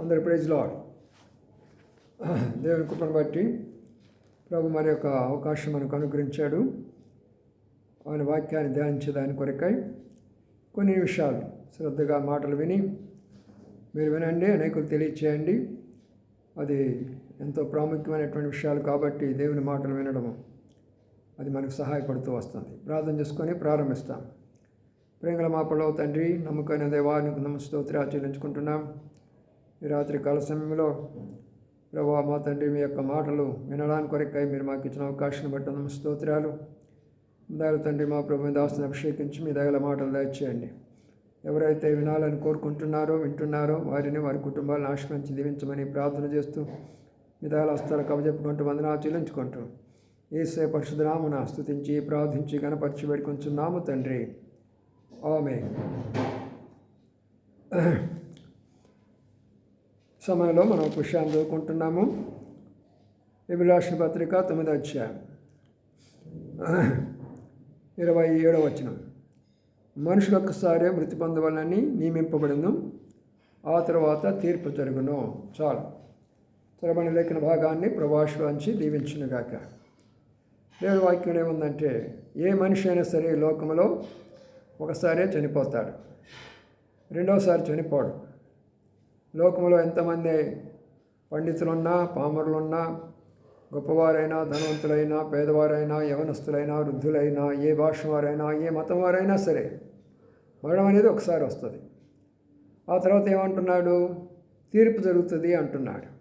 అందరి ప్రైజ్లో దేవుని కృపను బట్టి ప్రభు మరి యొక్క అవకాశం మనకు అనుగ్రహించాడు. ఆయన వాక్యాన్ని ధ్యానించేదాని కొరకై కొన్ని విషయాలు శ్రద్ధగా మాటలు విని మీరు వినండి అనేకులు తెలియచేయండి. అది ఎంతో ప్రాముఖ్యమైనటువంటి విషయాలు కాబట్టి దేవుని మాటలు వినడము అది మనకు సహాయపడుతూ వస్తుంది. ప్రార్థన చేసుకొని ప్రారంభిస్తాం. ప్రేంగళ మా పడవ తండ్రి నమ్మకైన దేవానికి నమస్తోత్రి ఆచరించుకుంటున్నాం ఈ రాత్రి కాల సమయంలో ప్రభా మా తండ్రి మీ యొక్క మాటలు వినడానికి కొరకై మీరు మాకు ఇచ్చిన అవకాశాన్ని బట్టి నమస్తోత్రాలు దయల తండ్రి మా ప్రభు దాసుని అభిషేకించి మీ దయల మాటలు దయచేయండి. ఎవరైతే వినాలని కోరుకుంటున్నారో వింటున్నారో వారిని వారి కుటుంబాలను ఆశ్రయించి దీవించమని ప్రార్థన చేస్తూ మీ దయల హస్తాలు కవజెప్పుకుంటూ వందనా చెల్లించుకుంటూ ఏసే పరిశుద్ధనామున స్థుతించి ప్రార్థించి కనపరిచి పెట్టుకుంటున్నాము తండ్రి. ఆమె సమయంలో మనం పుష్యాన్ని చదువుకుంటున్నాము. విభిలాష పత్రిక తొమ్మిది అధ్యాయం. ఇరవై ఏడవ వచనం. మనుషులు ఒక్కసారే మృతి పొందవాలని నియమింపబడను. ఆ తర్వాత తీర్పు జరుగును చాలు. చరబడి లేఖన భాగాన్ని ప్రభాషించి దీవించునుగాక. దేవుని వాక్యం ఏముందంటే ఏ మనిషి అయినా సరే లోకంలో ఒకసారే చనిపోతాడు. రెండోసారి చనిపోడు. లోకంలో ఎంతమంది పండితులున్నా పామరులున్నా గొప్పవారైనా ధనవంతులైనా పేదవారైనా యవనస్తులైనా వృద్ధులైనా ఏ భాష వారైనా ఏ మతం వారైనా సరే మరణం అనేది ఒకసారి వస్తుంది. ఆ తర్వాత ఏమంటున్నాడు? తీర్పు జరుగుతుంది అంటున్నాడు.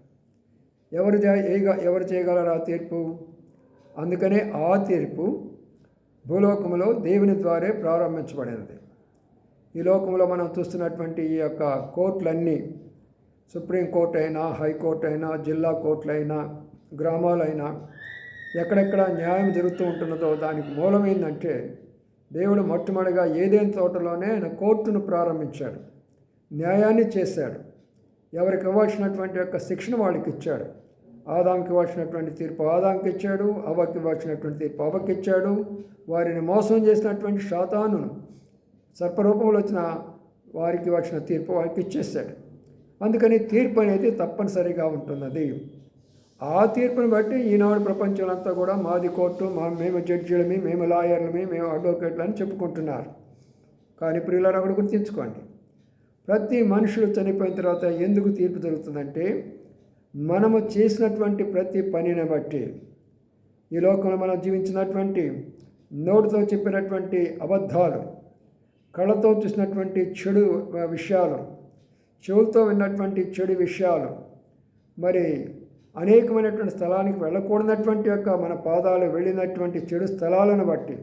ఎవరు చేయగ ఎవరు చేయగలరు ఆ తీర్పు? అందుకనే ఆ తీర్పు భూలోకంలో దేవుని ద్వారే ప్రారంభించబడినది. ఈ లోకంలో మనం చూస్తున్నటువంటి ఈ యొక్క కోర్టులన్నీ సుప్రీంకోర్టు అయినా హైకోర్టు అయినా జిల్లా కోర్టులైనా గ్రామాలైనా ఎక్కడెక్కడ న్యాయం జరుగుతూ ఉంటున్నదో దానికి మూలం ఏంటంటే దేవుడు మొట్టమొదటిగా ఏదేని తోటలోనే ఆయన కోర్టును ప్రారంభించాడు. న్యాయాన్ని చేశాడు. ఎవరికి ఇవ్వాల్సినటువంటి యొక్క శిక్షణ వాళ్ళకి ఇచ్చాడు. ఆదాంకి ఇవ్వాల్సినటువంటి తీర్పు ఆదాంకి ఇచ్చాడు అవ్వకి ఇవ్వాల్సినటువంటి తీర్పు అవ్వకి ఇచ్చాడు. వారిని మోసం చేసినటువంటి శాతాను సర్పరూపంలో వచ్చిన వారికి వచ్చిన తీర్పు వారికి ఇచ్చేసాడు అందుకని తీర్పు అనేది తప్పనిసరిగా ఉంటున్నది. ఆ తీర్పుని బట్టి ఈనాడు ప్రపంచం అంతా కూడా మాది కోర్టు మా మేము జడ్జిలమి మేము లాయర్లమి మేము అడ్వకేట్లు అని చెప్పుకుంటున్నారు. కానీ ప్రియులారు అక్కడ గుర్తించుకోండి. ప్రతి మనుషులు చనిపోయిన తర్వాత ఎందుకు తీర్పు జరుగుతుందంటే మనము చేసినటువంటి ప్రతి పనిని బట్టి. ఈ లోకంలో మనం జీవించినటువంటి నోటితో చెప్పినటువంటి అబద్ధాలు కళ్ళతో చూసినటువంటి చెడు విషయాలు చెవులతో విన్నటువంటి చెడు విషయాలు మరి అనేకమైనటువంటి స్థలానికి వెళ్ళకూడనటువంటి యొక్క మన పాదాలు వెళ్ళినటువంటి చెడు స్థలాలను బట్టి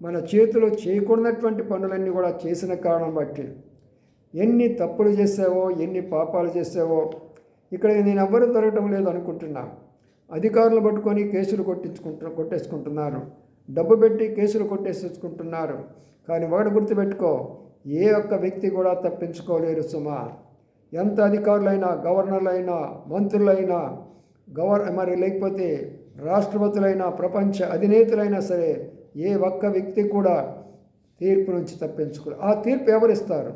మన చేతులు చేయకూడనటువంటి పనులన్నీ కూడా చేసిన కారణం బట్టి ఎన్ని తప్పులు చేసావో ఎన్ని పాపాలు చేసావో ఇక్కడ నేను ఎవ్వరూ దొరకటం లేదు అనుకుంటున్నా. అధికారులు పట్టుకొని కేసులు కొట్టించుకుంటు కొట్టేసుకుంటున్నారు. డబ్బు పెట్టి కేసులు కొట్టేసుకుంటున్నారు. కానీ ఒకటి గుర్తుపెట్టుకో ఏ ఒక్క వ్యక్తి కూడా తప్పించుకోలేరు సుమా ఎంత అధికారులైనా గవర్నర్లైనా మంత్రులైనా గవర్ మరి లేకపోతే రాష్ట్రపతులైనా ప్రపంచ అధినేతలైనా సరే ఏ ఒక్క వ్యక్తి కూడా తీర్పు నుంచి తప్పించుకోరు ఆ తీర్పు ఎవరిస్తారు?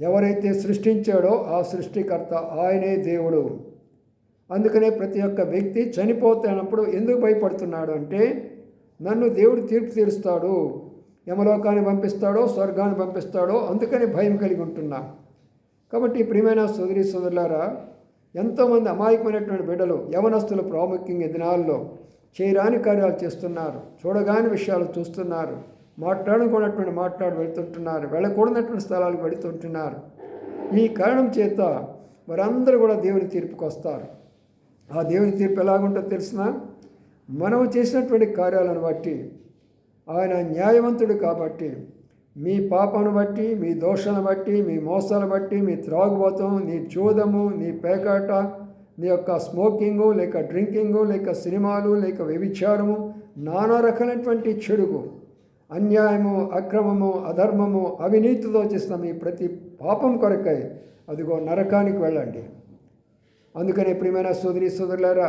ఎవరైతే సృష్టించాడో ఆ సృష్టికర్త ఆయనే దేవుడు. అందుకనే ప్రతి ఒక్క వ్యక్తి చనిపోతున్నప్పుడు ఎందుకు భయపడుతున్నాడు అంటే నన్ను దేవుడు తీర్పు తీరుస్తాడు. యమలోకాన్ని పంపిస్తాడో స్వర్గాన్ని పంపిస్తాడో అందుకని భయం కలిగి ఉంటున్నా. కాబట్టి ప్రియమైన సోదరి సోదరులారా ఎంతోమంది అమాయకమైనటువంటి బిడ్డలు యవనస్తులు ప్రాముఖ్యంగా దినాల్లో చేయరాని కార్యాలు చేస్తున్నారు చూడగాని విషయాలు చూస్తున్నారు మాట్లాడకూడనటువంటి మాట్లాడి వెళ్తుంటున్నారు వెళ్ళకూడనటువంటి స్థలాలకు వెళుతుంటున్నారు. ఈ కారణం చేత వారందరూ కూడా దేవుని తీర్పుకు వస్తారు. ఆ దేవుని తీర్పు ఎలాగుంటుందో తెలిసిన మనం చేసినటువంటి కార్యాలను బట్టి ఆయన న్యాయవంతుడు కాబట్టి మీ పాపను బట్టి మీ దోషాలను బట్టి మీ మోసాలను బట్టి మీ త్రాగుబోతం నీ చూదము నీ పేకాట నీ యొక్క స్మోకింగు లేక డ్రింకింగు లేక సినిమాలు లేక వ్యభిచారము నానా రకాలైనటువంటి చెడుకు అన్యాయము అక్రమము అధర్మము అవినీతితో చేసిన మీ ప్రతి పాపం కొరకై అదిగో నరకానికి వెళ్ళండి. అందుకని ప్రియమైన సోదరి సోదరులారా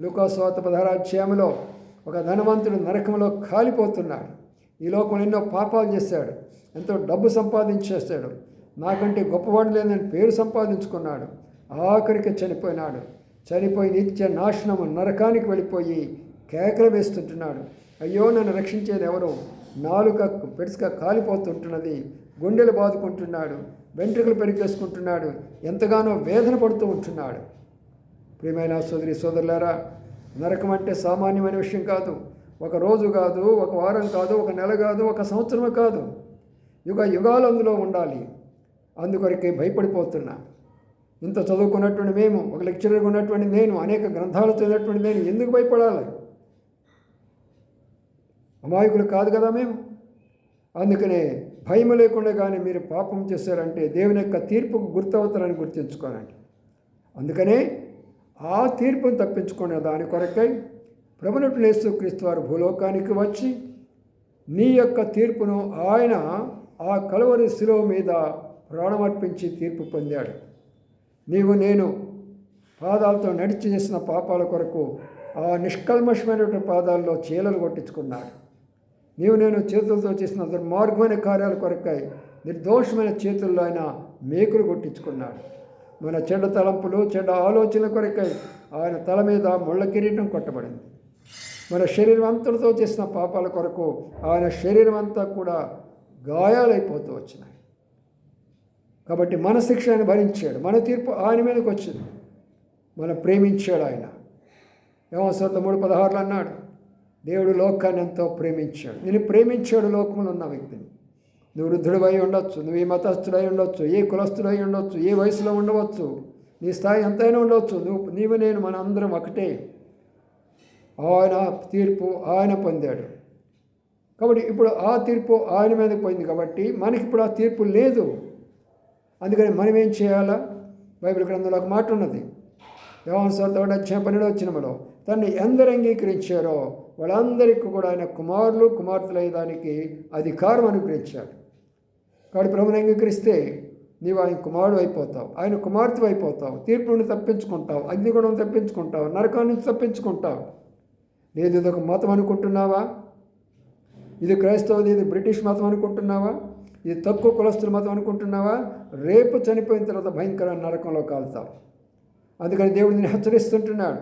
లుకాస్వాత పదహారాధ్యాయంలో ఒక ధనవంతుడు నరకంలో కాలిపోతున్నాడు. ఈ లోకంలో ఎన్నో పాపాలు చేశాడు. ఎంతో డబ్బు సంపాదించేస్తాడు నాకంటే గొప్పవాడు లేదని పేరు సంపాదించుకున్నాడు. ఆఖరికి చనిపోయినాడు. చనిపోయి నిత్య నాశనము నరకానికి వెళ్ళిపోయి కేకలు వేస్తుంటున్నాడు. అయ్యో నన్ను రక్షించేది ఎవరు? నాలుక పెడుసుక కాలిపోతుంటున్నది. గుండెలు బాదుకుంటున్నాడు. వెంట్రుకలు పెరిగేసుకుంటున్నాడు. ఎంతగానో వేదన పడుతూ ఉంటున్నాడు. ప్రియమైన సోదరి సోదరులారా నరకం అంటే సామాన్యమైన విషయం కాదు. ఒక రోజు కాదు ఒక వారం కాదు ఒక నెల కాదు ఒక సంవత్సరం కాదు. యుగ యుగాలు అందులో ఉండాలి. అందుకొరకే భయపడిపోతున్నా. ఇంత చదువుకున్నటువంటి మేము ఒక లెక్చరర్గా ఉన్నటువంటి నేను అనేక గ్రంథాలు చదివినటువంటి నేను ఎందుకు భయపడాలి? అమాయకులు కాదు కదా మేము. అందుకనే భయం లేకుండా కానీ మీరు పాపం చేశారంటే దేవుని యొక్క తీర్పుకు గుర్తవుతారని గుర్తుంచుకోనండి. అందుకనే ఆ తీర్పును తప్పించుకునే దాని కొరకై ప్రభునట్లు యేసుక్రీస్తు వారు భూలోకానికి వచ్చి నీ యొక్క తీర్పును ఆయన ఆ కలువరి శిలో మీద ప్రాణమర్పించి తీర్పు పొందాడు. నీవు నేను పాదాలతో నడిచి చేసిన పాపాల కొరకు ఆ నిష్కల్మషమైనటువంటి పాదాల్లో చీలలు కొట్టించుకున్నాడు. నీవు నేను చేతులతో చేసిన దుర్మార్గమైన కార్యాల కొరకై నిర్దోషమైన చేతుల్లో ఆయన మేకులు కొట్టించుకున్నాడు. మన చెడు తలంపులు చెడు ఆలోచనల కొరకై ఆయన తల మీద ముళ్ళ కిరీటం కొట్టబడింది. మన శరీరం అంతటితో చేసిన పాపాల కొరకు ఆయన శరీరం అంతా కూడా గాయాలైపోతూ వచ్చినాయి. కాబట్టి మన శిక్ష ఆయన భరించాడు మన తీర్పు ఆయన మీదకి వచ్చింది. మనం ప్రేమించాడు ఆయన. ఏమో మూడు పదహారులు అన్నాడు దేవుడు లోకాన్ని ఎంతో ప్రేమించాడు. నేను ప్రేమించాడు లోకంలో ఉన్న వ్యక్తిని. నువ్వు వృద్ధుడివై ఉండొచ్చు నువ్వు ఏ మతస్థుడై ఉండొచ్చు ఏ కులస్థుడై ఉండొచ్చు ఏ వయసులో ఉండవచ్చు నీ స్థాయి ఎంతైనా ఉండవచ్చు నువ్వు నీవు నేను మన అందరం ఒకటే. ఆయన తీర్పు ఆయన పొందాడు. కాబట్టి ఇప్పుడు ఆ తీర్పు ఆయన మీద పోయింది కాబట్టి మనకి ఇప్పుడు ఆ తీర్పు లేదు. అందుకని మనం ఏం చేయాలా? బైబిల్ గ్రంథంలో ఒక మాట ఉన్నది. యోహాను సోదరుడు వచ్చిన పన్నెండు వచ్చినములో తన్ని ఎందరు అంగీకరించారో వాళ్ళందరికీ కూడా ఆయన కుమారులు కుమార్తెలు అయ్యేదానికి అధికారం అనుగ్రహించాడు. కాబట్టి ప్రభుని అంగీకరిస్తే నీవు ఆయన కుమారుడు అయిపోతావు ఆయన కుమార్తె అయిపోతావు తీర్పు నుండి తప్పించుకుంటావు అగ్నిగుణం తప్పించుకుంటావు నరకం నుంచి తప్పించుకుంటావు. లేదు ఇదొక ఒక మతం అనుకుంటున్నావా? ఇది క్రైస్తవది ఇది బ్రిటిష్ మతం అనుకుంటున్నావా? ఇది తక్కువ కులస్తుల మతం అనుకుంటున్నావా? రేపు చనిపోయిన తర్వాత భయంకర నరకంలో కాలుతావు. అందుకని దేవుడు నేను హెచ్చరిస్తుంటున్నాడు.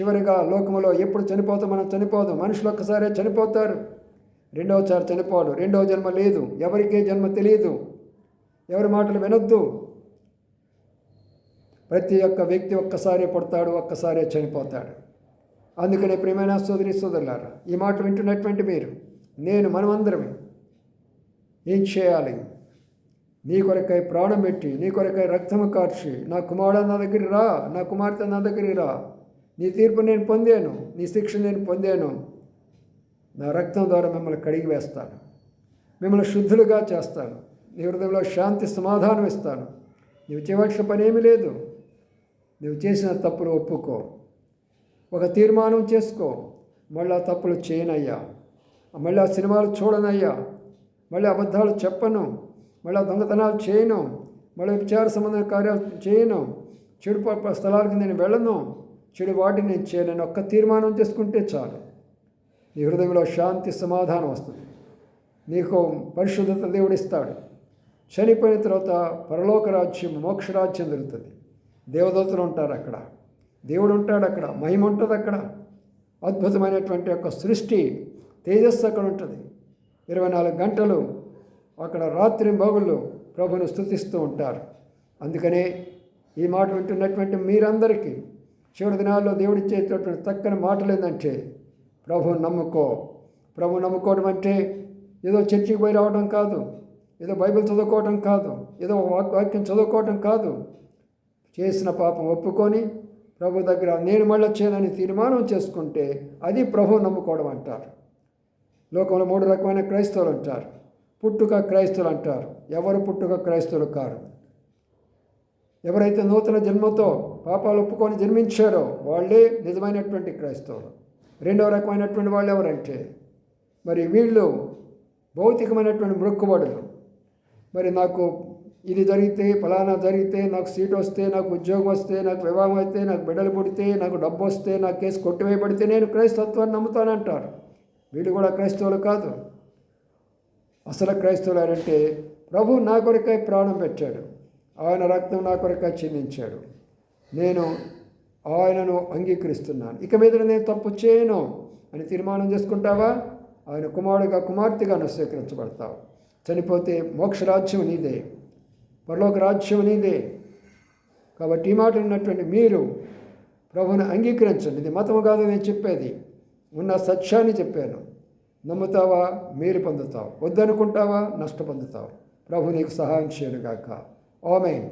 చివరిగా లోకంలో ఎప్పుడు చనిపోతాం మనం చనిపోదాం. మనుషులు ఒక్కసారే చనిపోతారు. రెండవసారి చనిపోడు రెండవ జన్మ లేదు. ఎవరికే జన్మ తెలియదు ఎవరి మాటలు వినొద్దు. ప్రతి ఒక్క వ్యక్తి ఒక్కసారే పడతాడు ఒక్కసారే చనిపోతాడు. అందుకనే ప్రేమైన సోదరి సోదరులారా ఈ మాటలు వింటున్నటువంటి మీరు నేను మనమందరమే ఏం చేయాలి? నీ కొరకై ప్రాణం పెట్టి నీ కొరకై రక్తము కార్చి నా కుమారుడు నా దగ్గర రా నా కుమార్తె నా దగ్గరికి రా. నీ తీర్పు నేను పొందాను నీ శిక్ష నేను పొందాను. నా రక్తం ద్వారా మిమ్మల్ని కడిగి వేస్తాను. మిమ్మల్ని శుద్ధులుగా చేస్తాను. నీ హృదయంలో శాంతి సమాధానం ఇస్తాను. నీవు చేయవలసిన పని ఏమీ లేదు. నువ్వు చేసిన తప్పులు ఒప్పుకో. ఒక తీర్మానం చేసుకో. మళ్ళీ ఆ తప్పులు చేయనయ్యా. మళ్ళీ ఆ సినిమాలు చూడనయ్యా. మళ్ళీ అబద్ధాలు చెప్పను. మళ్ళీ దొంగతనాలు చేయను. మళ్ళీ విచార సంబంధ కార్యాలు చేయను. చెడు స్థలాలకు నేను వెళ్ళను. చెడు వాటిని నేను చేయను. ఒక్క తీర్మానం చేసుకుంటే చాలు. నీ హృదయంలో శాంతి సమాధానం వస్తుంది. నీకు పరిశుద్ధత దేవుడిస్తాడు. చనిపోయిన తర్వాత పరలోక రాజ్యం మోక్షరాజ్యం దొరుకుతుంది. దేవదూతలు ఉంటారు అక్కడ. దేవుడు ఉంటాడు అక్కడ. మహిమ ఉంటుంది అక్కడ. అద్భుతమైనటువంటి యొక్క సృష్టి తేజస్సు అక్కడ ఉంటుంది. ఇరవై నాలుగు గంటలు అక్కడ రాత్రి బాగుళ్ళు ప్రభుని స్థుతిస్తూ ఉంటారు. అందుకనే ఈ మాట వింటున్నటువంటి మీరందరికీ చివరి దినాల్లో దేవుడిచ్చేటటువంటి తక్కని మాటలు ఏంటంటే ప్రభు నమ్ముకో. ప్రభు నమ్ముకోవడం అంటే ఏదో చర్చికి పోయి రావడం కాదు ఏదో బైబిల్ చదువుకోవడం కాదు ఏదో వాక్- వాక్యం చదువుకోవడం కాదు. చేసిన పాపం ఒప్పుకొని ప్రభు దగ్గర నేను మళ్ళీ చేయనని తీర్మానం చేసుకుంటే అది ప్రభు నమ్ముకోవడం అంటారు. లోకంలో మూడు రకమైన క్రైస్తవులు అంటారు. పుట్టుక క్రైస్తవులు అంటారు. ఎవరు పుట్టుక క్రైస్తవులు కారు? ఎవరైతే నూతన జన్మతో పాపాలు ఒప్పుకొని జన్మించారో వాళ్ళే నిజమైనటువంటి క్రైస్తవులు. రెండవ రకమైనటువంటి వాళ్ళు ఎవరంటే మరి వీళ్ళు భౌతికమైనటువంటి మృక్కుబడులు. మరి నాకు ఇది జరిగితే ఫలానా జరిగితే నాకు సీట్ వస్తే నాకు ఉద్యోగం వస్తే నాకు వివాహం అయితే నాకు బిడ్డలు పుడితే నాకు డబ్బు వస్తే నాకు కేసు కొట్టివేయబడితే నేను క్రైస్తత్వాన్ని నమ్ముతానంటారు వీళ్ళు కూడా క్రైస్తవులు కాదు. అసలు క్రైస్తవులు అంటే ప్రభు నా కొరకై ప్రాణం పెట్టాడు. ఆయన రక్తం నా కొరకై చిందించాడు. నేను ఆయనను అంగీకరిస్తున్నాను. ఇక మీద నేను తప్పు చేయను అని తీర్మానం చేసుకుంటావా? ఆయన కుమారుడిగా కుమార్తెగా నువ్వు స్వీకరించబడతావు. చనిపోతే మోక్షరాజ్యం నీదే. పరలోక రాజ్యం నీదే. కాబట్టి ఈ మాట ఉన్నటువంటి మీరు ప్రభుని అంగీకరించండి. ఇది మతము కాదు నేను చెప్పేది. ఉన్న సత్యాన్ని చెప్పాను. నమ్ముతావా? మీరు పొందుతావు. వద్దనుకుంటావా? నష్టపొందుతావు. ప్రభు నీకు సహాయం చేయను గాక ఆమెన్.